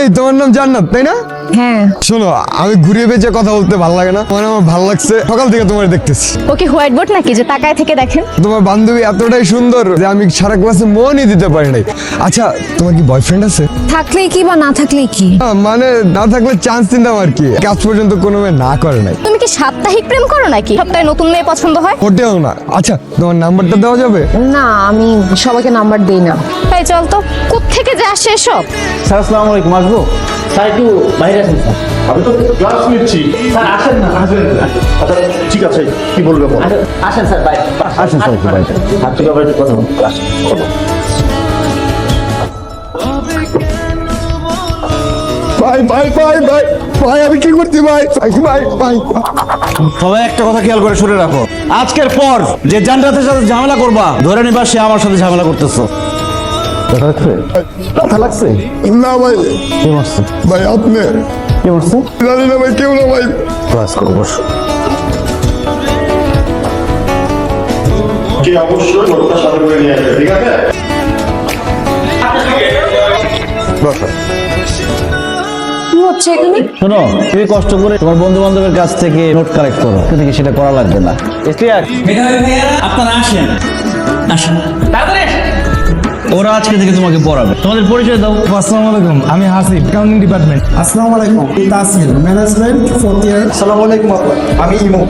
এই তোমার নাম জান্নাত তাই না? হ্যাঁ। শোনো আমি ঘুরিয়ে পেঁচে কথা বলতে ভালো লাগে না। মানে আমার ভালো লাগছে। সকাল থেকে তোমার দেখতেছি। ও কি হোয়াইট বোর্ড নাকি? যে তাকায় থেকে দেখেন। তোমার বান্ধবী এতটাই সুন্দর যে আমি সারা ক্লাসে মনই দিতে পারি নাই। আচ্ছা তোমার কি বয়ফ্রেন্ড আছে? থাকলেই কি বা না থাকলেই কি? আহ, মানে না থাকলে চান্স দিতাম আর কি। কাজ পর্যন্ত কোনো মেয়ে না করে নাই। তুমি কি সাপ্তাহিক প্রেম করো নাকি? সপ্তাহে নতুন মেয়ে পছন্দ হয়? মোটেও না। আচ্ছা তোমার নাম্বারটা দেওয়া যাবে? না আমি সবাইকে নাম্বার দেই না। এই চল তো। কোত্থেকে যে আসে এসব? স্যার আসসালামু আলাইকুম। আসব স্যার একটু বাইরে আসুন স্যার। আমি তো ক্লাস নিচ্ছি। স্যার আসেন না। আসেন। আচ্ছা ঠিক আছে কি বলবে আসেন স্যার বাইরে। আসেন স্যার একটু বাইরে। হাত থেকে আবার কথা বলো। ভাই ভাই ভাই ভাই ভাই আমি কি করছি ভাই? ভাই ভাই সবাই একটা কথা খেয়াল করে শুনে রাখো। আজকের পর যে জান্নাতের সাথে ঝামেলা করবা ধরে নিবা সে আমার সাথে ঝামেলা করতেছো। দেখা লাগছে? ব্যথা লাগছে? না ভাই। কে মারছে? ভাই আপনি। কে মারছে? জানি না ভাই কেউ না ভাই। ক্লাস করো বসো। কি অবশ্যই লোকটা সাথে করে নিয়ে আসবে ঠিক আছে? কি হচ্ছে এখানে? শোনো তুমি কষ্ট করে তোমার বন্ধু বান্ধবের কাছ থেকে নোট কালেক্ট করো। কিন্তু সেটা করা লাগবে না। আপনারা আসেন। আসেন। তাড়াতাড়ি আসেন। ওরা আজকে থেকে তোমাকে পড়াবে। তোমাদের পরিচয় দাও। আসসালামু আলাইকুম আমি হাসিব অ্যাকাউন্টিং ডিপার্টমেন্ট আসসালামু আলাইকুম ম্যানেজমেন্ট ফোর্থ ইয়ার আসসালামু আলাইকুম আমি ইমো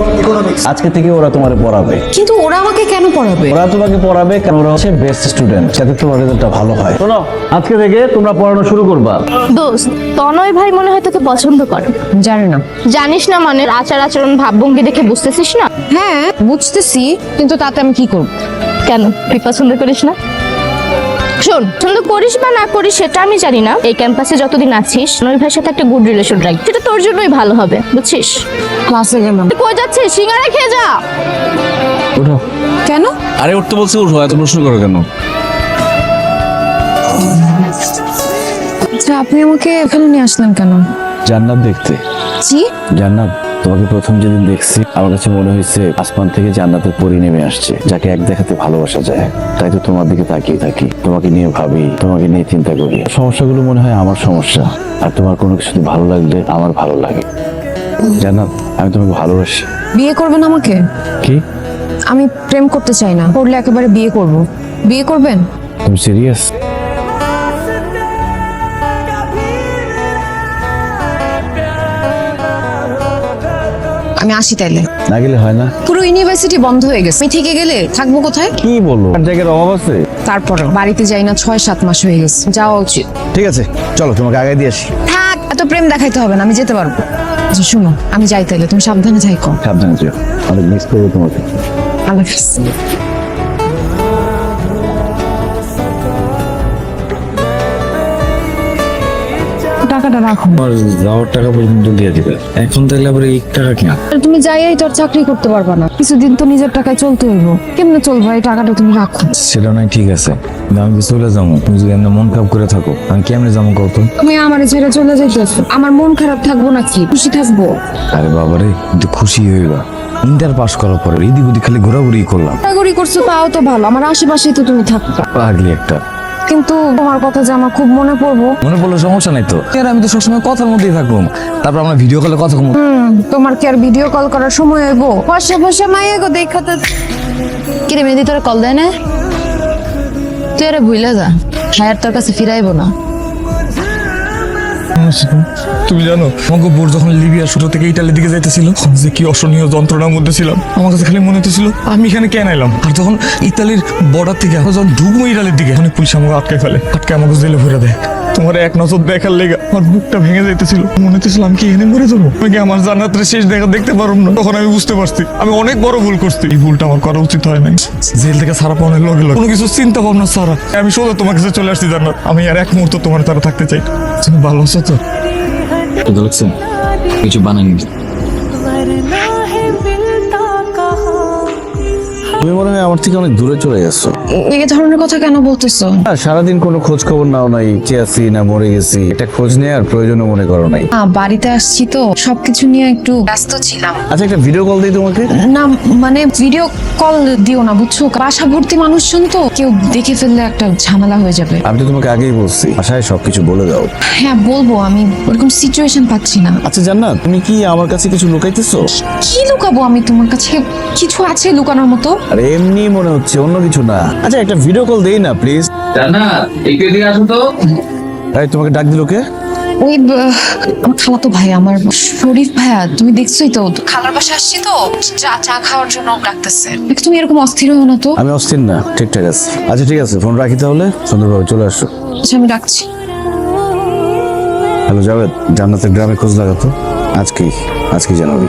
অফ ইকোনমিক্স আজকে থেকে ওরা তোমার পড়াবে। কিন্তু ওরা আমাকে কেন পড়াবে? ওরা তোমাকে পড়াবে কারণ ওরা হচ্ছে বেস্ট স্টুডেন্ট যাতে তোমার রেজাল্টটা ভালো হয়। শোনো আজকে থেকে তোমরা পড়ানো শুরু করবা। দোস্ত তনয় ভাই মনে হয় তোকে পছন্দ করে। জানি না। জানিস না মানে আচার আচরণ ভাবভঙ্গি দেখে বুঝতেছিস না? হ্যাঁ বুঝতেছি কিন্তু তাতে আমি কি করব? কেন? তুই পছন্দ করিস না? শোন পছন্দ করিস বা না করিস সেটা আমি জানি না। এই ক্যাম্পাসে যতদিন আছিস ভাইয়ের সাথে একটা গুড রিলেশন রাখ। সেটা তোর জন্যই ভালো হবে বুঝছিস? ক্লাসে গেলাম। তুই কই যাচ্ছিস? সিঙ্গারা খেয়ে যা। উঠো। কেন? আরে উঠতে বলছে উঠো। এত প্রশ্ন করো কেন? আচ্ছা আপনি আমাকে এখানে নিয়ে আসলেন কেন? জান্নাত দেখতে। জি? জান্নাত। তোমাকে প্রথম যেদিন দেখছি আমার কাছে মনে হয়েছে আসমান থেকে জান্নাতের পরি নেমে আসছে যাকে এক দেখাতে ভালোবাসা যায়। তাই তো তোমার দিকে তাকিয়ে থাকি তোমাকে নিয়ে ভাবি তোমাকে নিয়ে চিন্তা করি। সমস্যাগুলো মনে হয় আমার সমস্যা আর তোমার কোনো কিছুতে ভালো লাগলে আমার ভালো লাগে। জান্নাত আমি তোমাকে ভালোবাসি। বিয়ে করবেন আমাকে? কি? আমি প্রেম করতে চাই না করলে একেবারে বিয়ে করব। বিয়ে করবেন? তুমি সিরিয়াস আমি আসি তাইলে। না গেলে হয় না। পুরো ইউনিভার্সিটি বন্ধ হয়ে গেছে। আমি থেকে গেলে থাকব কোথায়? কি বলো? আর জায়গার অভাব আছে? তারপরে বাড়িতে যাই না ছয় সাত মাস হয়ে গেছে। যাওয়া উচিত। ঠিক আছে চলো তোমাকে আগে দিয়ে আসি। থাক এত প্রেম দেখাইতে হবে না আমি যেতে পারব। আচ্ছা শুনো আমি যাই তাইলে তুমি সাবধানে যাই কম সাবধানে যেও। অনেক মিস করব তোমাকে। আল্লাহ হাফিজ। টাকাটা রাখো। আমার যাওয়ার টাকা পর্যন্ত দিয়ে দিবে। এখন তাহলে আবার এই টাকা কিনা? তুমি যাইয়াই তো আর চাকরি করতে পারবা না। কিছুদিন তো নিজের টাকায় চলতে হইব। কেমনে চলবো? এই টাকাটা তুমি রাখো। সেটা নয় ঠিক আছে। কিন্তু আমি তো চলে যাব। তুমি যদি এমনি মন খারাপ করে থাকো আমি কেমনে যাব কত তুমি আমার ছেড়ে চলে যাইতেছো। আমার মন খারাপ থাকব নাকি? খুশি থাকব? আরে বাবারে কিন্তু খুশি হইবা। ইন্টার পাস করার পরে এদিক ওদিক খালি ঘোরাঘুরি করলাম। ঘোরাঘুরি করছ তাও তো ভালো। আমার আশেপাশে তো তুমি থাকবা। পাগলি একটা। কিন্তু তোমার কথা যে আমার খুব মনে পড়ব। মনে পড়লে সমস্যা নাই তো? আর আমি তো সবসময় কথার মধ্যেই থাকব। তারপর আমরা ভিডিও কলে কথা বলব। হুম, তোমার কি আর ভিডিও কল করার সময় হইব? বসে বসে মাই গো দেখা তো কিরে মেয়েদি তোরা কল দেয় না? তুই আরে ভুইলা যা। হায়ার তোর কাছে ফিরাইবো না। তুমি জানো আমাকে বোর যখন লিবিয়া শুরু থেকে ইটালির দিকে যাইতেছিল যে কি অসহনীয় যন্ত্রণার মধ্যে ছিলাম। আমার কাছে খালি মনে হতেছিল আমি এখানে কেন এলাম আর যখন ইতালির বর্ডার থেকে যখন ঢুকবো ইটালির দিকে তখন পুলিশ আমাকে আটকে ফেলে। আটকে আমাকে জেলে ভরে দেয়। তোমার এক নজর দেখার লেগে আমার বুকটা ভেঙে যাইতেছিল। মনে হতেছিল আমি কি এনে মরে যাব? আমি কি আমার জান্নাতের শেষ দেখা দেখতে পারব না? তখন আমি বুঝতে পারছি আমি অনেক বড় ভুল করছি। এই ভুলটা আমার করা উচিত হয় নাই। জেল থেকে সারা পাওয়ার লগে লগে। কোনো কিছু চিন্তা ভাবনা সারা আমি সোজা তোমার কাছে চলে আসছি জান্নাত। আমি আর এক মুহূর্ত তোমার তারা থাকতে চাই তুমি ভালো আছো তো? কিছু বানানি তুমি মনে হয় আমার থেকে অনেক দূরে চলে গেছো। এই ধরনের কথা কেন বলতেছো? না, সারাদিন কোনো খোঁজ খবর নাও নাই কে আছি না মরে গেছি। এটা খোঁজ নেওয়ার প্রয়োজনও মনে করো নাই। আ, বাড়িতে আসছি তো সবকিছু নিয়ে একটু ব্যস্ত ছিলাম। আচ্ছা একটা ভিডিও কল দিই তোমাকে? না মানে ভিডিও কল দিও না বুঝছ? বাসা ভর্তি মানুষজন তো কেউ দেখে ফেললে একটা ঝামেলা হয়ে যাবে। আমি তো তোমাকে আগেই বলছি আশায় সবকিছু বলে দাও। হ্যাঁ বলব আমি ওরকম সিচুয়েশন পাচ্ছি না। আচ্ছা জান্নাত তুমি কি আমার কাছে কিছু লুকাইতেছো? কি লুকাবো আমি তোমার কাছে? কিছু আছে লুকানোর মতো? আরে এমনি মনে হচ্ছে অন্য কিছু না। আচ্ছা একটা ভিডিও কল দেই না প্লিজ জান্নাত একটু এদিকে আসো তো। এই তোমাকে ডাক দিল কে? ওই আমার খালাতো ভাই আমার শরীফ ভাইয়া তুমি দেখছোই তো? খালার বাসা আসছি তো চা চা খাওয়ার জন্য ডাকতেছে। একটু তুমি এরকম অস্থির হও না তো? আমি অস্থির না ঠিকঠাক আছে। আচ্ছা ঠিক আছে ফোন রাখি তাহলে। সুন্দরভাবে চলে আসো। আচ্ছা আমি ডাকছি হ্যালো জাভেদ জান্নাতের গ্রামে খোঁজ লাগাতো আজকেই আজকে জানাবি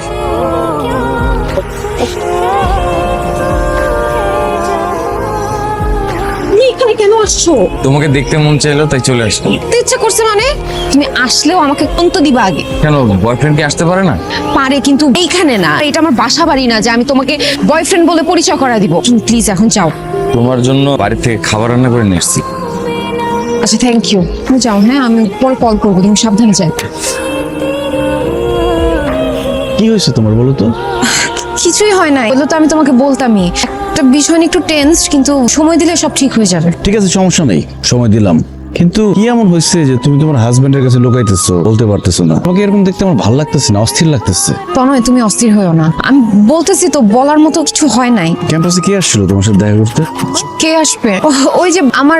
আসছো তোমাকে দেখতে মন চাইলো তাই চলে আসলাম। তো ইচ্ছা করছে মানে? তুমি আসলেও আমাকে অন্ত দিবা আগে। কেন বয়ফ্রেন্ড কি আসতে পারে না? পারে কিন্তু এইখানে না। এটা আমার বাসা বাড়ি না যে আমি তোমাকে বয়ফ্রেন্ড বলে পরিচয় করা দিব। প্লিজ এখন যাও। তোমার জন্য বাড়ি থেকে খাবার রান্না করে নিয়ে এসেছি আচ্ছা থ্যাংক ইউ তুমি যাও হ্যাঁ? আমি পরে কল করব তুমি সাবধানে যাও। কি হয়েছে তোমার বলো তো? কিছুই হয় না এগুলো তো আমি তোমাকে বলতামই। একটা বিষয় একটু টেন্স কিন্তু সময় দিলে সব ঠিক হয়ে যাবে। ঠিক আছে সমস্যা নেই। সময় দিলাম। কিন্তু কি এমন হয়েছে যে তুমি তোমার হাজবেন্ডের কাছে লুকাইতেছো বলতে পারতেছো না? তোমাকে এরকম দেখতে আমার ভালো লাগতেছে না অস্থির লাগতেছে। তনয় তুমি অস্থির হয়েও না। আমি বলতেছি তো বলার মতো কিছু হয় নাই। ক্যাম্পাসে কে আসছিল তোমার সাথে দেখা করতে? কে আসবে? ওহ, ওই যে আমার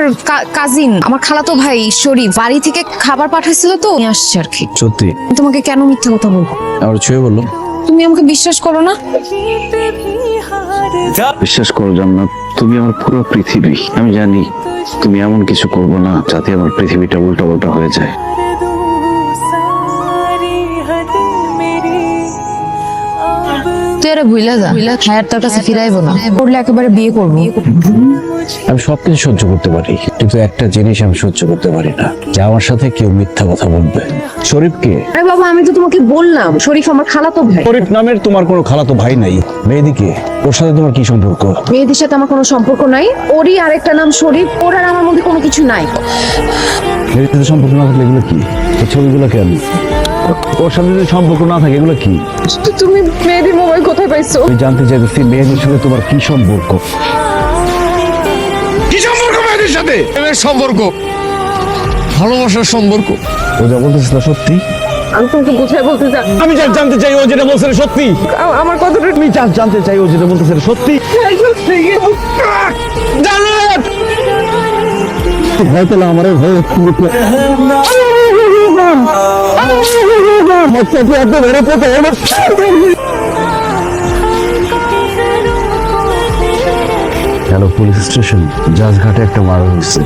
কাজিন আমার খালাতো ভাই শরীফ। বাড়ি থেকে খাবার পাঠাইছিল তো নিয়ে আসছে আর কি। সত্যি? তোমাকে কেন মিথ্যা কথা বলব? আমার ছুঁয়ে বলল। তুমি আমাকে বিশ্বাস করো না? বিশ্বাস করো জান্নাত, তুমি আমার পুরো পৃথিবী। আমি জানি তুমি এমন কিছু করব না যাতে আমার পৃথিবীটা উল্টা উল্টা হয়ে যায়। আরে ভুইলা যা। ভুইলা খায়ার তার কাছে ফিরাইবো না। করলে একেবারে বিয়ে করব। আমি সবকিছু সহ্য করতে পারি কিন্তু একটা জিনিস আমি সহ্য করতে পারি না যে আমার সাথে কেউ মিথ্যা কথা বলবে। শরীফকে আরে বাবা আমি তো তোমাকে বললাম শরীফ আমার খালাতো ভাই। শরীফ নামের তোমার কোনো খালাতো ভাই নাই। মেয়েদিকে ওর সাথে তোমার কি সম্পর্ক? মেয়েদের সাথে আমার কোনো সম্পর্ক নাই ওরই আরেকটা নাম শরীফ ওর আর আমার মধ্যে কোনো কিছু নাই। মেয়েদের সম্পর্ক না থাকলে এগুলো কি? এই ছবিগুলো কেন ওর সাথে যদি সম্পর্ক না থাকে এগুলো কি? তুমি মেয়েদের মোবাইল কোথায় পাইছো? আমি জানতে চাইতেছি মেয়েদের সাথে তোমার কি সম্পর্ক? কি সম্পর্ক মেয়েদের সাথে? প্রেমের সম্পর্ক ভালোবাসার সম্পর্ক। ও যা বলতেছে তা সত্যি? আমি তোমাকে কোথায় বলতে চাই। আমি যা জানতে চাই ও যেটা বলছে সত্যি? আমার কথাটা আমি যা জানতে চাই ও যেটা বলতেছে সত্যি? জান্নাত! হয়তো আমার ভয় হ্যালো পুলিশ স্টেশন জাজঘাটে একটা মারা হয়েছে